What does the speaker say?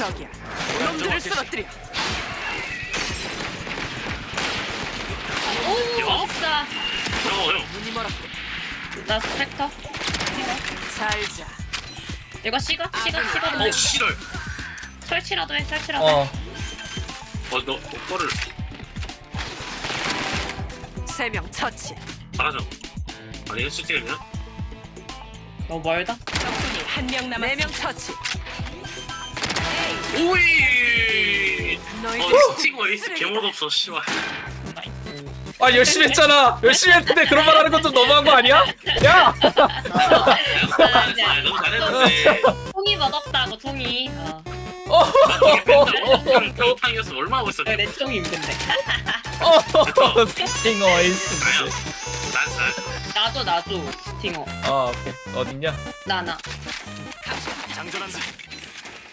저기야. 놈들을 쓰러뜨려. 오. 형, 형. 눈이 멀었고. 나 스펙터. 잘 자. 이거 시가 시가 시가 어, 씨발. 설치라도 해 설치라도. 어 해. 어, 너, 오빠를 세 명 처치. 잘하죠. 아니, 슈팅이면? 너무 멀다. 적군이 한 명 남았. 네명 처치. 오이! 어, 스팅어 에이스 개못 없어, 씨발. 아 열심히 했잖아 열심히 했는데 그런 말 하는 건 좀 너무한 거 아니야? 야! 아, 너무 잘했는데. 총이 맛없다고 총이. 어. 평탕이었으면 얼마나 멋있었냐. 내 총이 힘든데. 어 스팅어 아니야. 에이스 난 잘. 나도 나도 스팅어. 아 오케이 어딨냐? 나나. 장전한다.